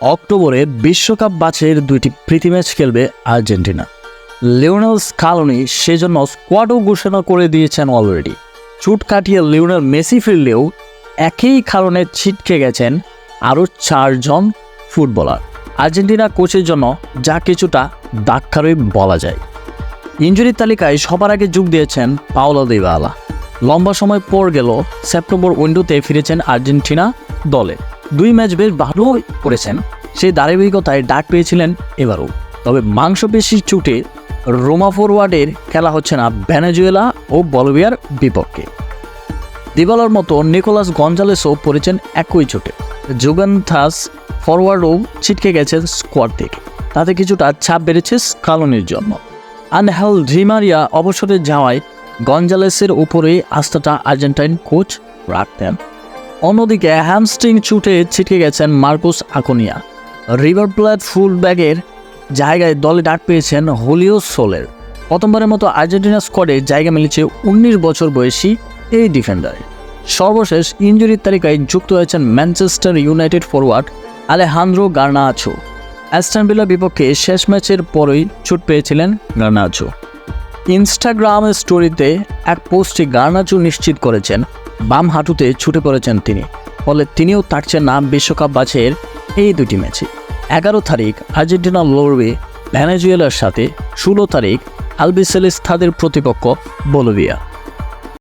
অক্টোবরে বিশ্বকাপ বাছের দুইটি প্রীতি ম্যাচ খেলবে আর্জেন্টিনা। লিওনেল স্কালোনি সেজন্য স্কোয়াডও ঘোষণা করে দিয়েছেন অলরেডি। চুট কাটিয়ে লিওনেল মেসি ফিরলেও একই কারণে ছিটকে গেছেন আরও চারজন ফুটবলার। আর্জেন্টিনা কোচের জন্য যা কিছুটা দাক্ষারই বলা যায়। ইঞ্জুরির তালিকায় সবার আগে যোগ দিয়েছেন পাওলা দিবালা লম্বা সময় পর গেল, সেপ্টেম্বর উইন্ডোতে ফিরেছেন আর্জেন্টিনা দলে। দুই ম্যাচ বেশ ভালো করেছেন। সেই ধারাবাহিকতায় ডাক পেয়েছিলেন এবারও। তবে মাংসপেশির চুটে রোমা ফরওয়ার্ডের খেলা হচ্ছে না ভেনেজুয়েলা ও বলভিয়ার বিপক্ষে। দিবালার মতো নিকোলাস গঞ্জালেসও পড়েছেন একই চোটে জুগান্থাস ফরওয়ার্ডও ছিটকে গেছেন স্কোয়াড থেকে। তাতে কিছুটা ছাপ বেড়েছে স্কালনির জন্য। আনহেল ডিমারিয়া অবসরে যাওয়ায় গঞ্জালেসের উপরে আস্থাটা আর্জেন্টাইন কোচ রাখতেন। অন্যদিকে হ্যামস্ট্রিং চুটে ছিটকে গেছেন মার্কুস আকোনিয়া। রিভার প্লেট ফুল ব্যাগের জায়গায় দলে ডাক পেয়েছেন হোলিও সোলের। প্রথমবারের মতো আর্জেন্টিনা স্কোয়াডে জায়গা মিলেছে উনিশ বছর বয়সী এই ডিফেন্ডারের সর্বশেষ ইঞ্জুরির তালিকায় যুক্ত হয়েছেন Manchester United forward Alejandro Garnacho. Aston Villa বিপক্ষে শেষ ম্যাচের পরই ছুট পেয়েছিলেন গার্নাচো। ইনস্টাগ্রাম স্টোরিতে এক পোস্টে গার্নাচো নিশ্চিত করেছেন বাম হাঁটুতে ছুটে পড়েছেন তিনি। ফলে তিনিও তাড়ছেন না বিশ্বকাপ বাছের এই দুটি ম্যাচে এগারো তারিখ আর্জেন্টিনা লড়বে ভ্যানেজুয়েলার সাথে, ষোলো তারিখ আলবিসেলিস্তাদের প্রতিপক্ষ বলভিয়া।